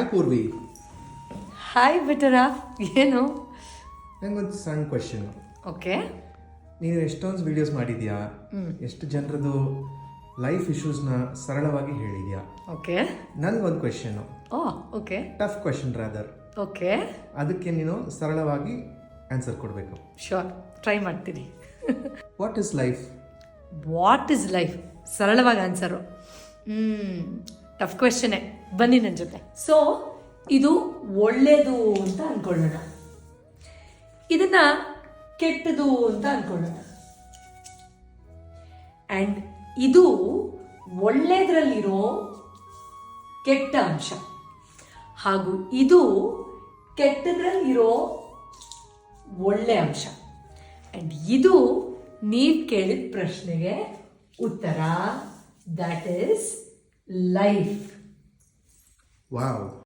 Hi Purvi hi ಬಿಟರಾ ಏನು? ನಂಗೊಂದು ಸಣ್ಣ ಕ್ವಶನ್ ಓಕೆ ನೀನು ಎಷ್ಟೊಂದು ವಿಡಿಯೋಸ್ ಮಾಡಿದ್ಯಾ? ಎಷ್ಟು ಜನರದು ಲೈಫ್ ಇಶ್ಯೂಸ್ನ ಸರಳವಾಗಿ ಹೇಳಿದ್ಯಾ? ಓಕೆ ನನ್ಗೊಂದು question oh okay tough question rather okay ಅದಕ್ಕೆ ನೀನು ಸರಳವಾಗಿ ಆನ್ಸರ್ ಕೊಡಬೇಕು. ಶೋರ್ ಟ್ರೈ ಮಾಡ್ತೀನಿ. What is life what is life ಸರಳವಾಗಿ ಆನ್ಸರು ಟಫ್ ಕ್ವೆಶನ್ ಬನ್ನಿ ನನ್ನ ಜೊತೆ. ಸೊ ಇದು ಒಳ್ಳೇದು ಅಂತ ಅನ್ಕೊಳ್ಳೋಣ. ಇದನ್ನ ಕೆಟ್ಟದು ಅಂತ ಅನ್ಕೊಳ್ಳೋಣ. ಆ್ಯಂಡ್ ಇದು ಒಳ್ಳೇದ್ರಲ್ಲಿರೋ ಕೆಟ್ಟ ಅಂಶ. ಹಾಗೂ ಇದು ಕೆಟ್ಟದ್ರಲ್ಲಿರೋ ಒಳ್ಳೆ ಅಂಶ. ಆ್ಯಂಡ್ ಇದು ನೀವು ಕೇಳಿದ ಪ್ರಶ್ನೆಗೆ ಉತ್ತರ. That is life wow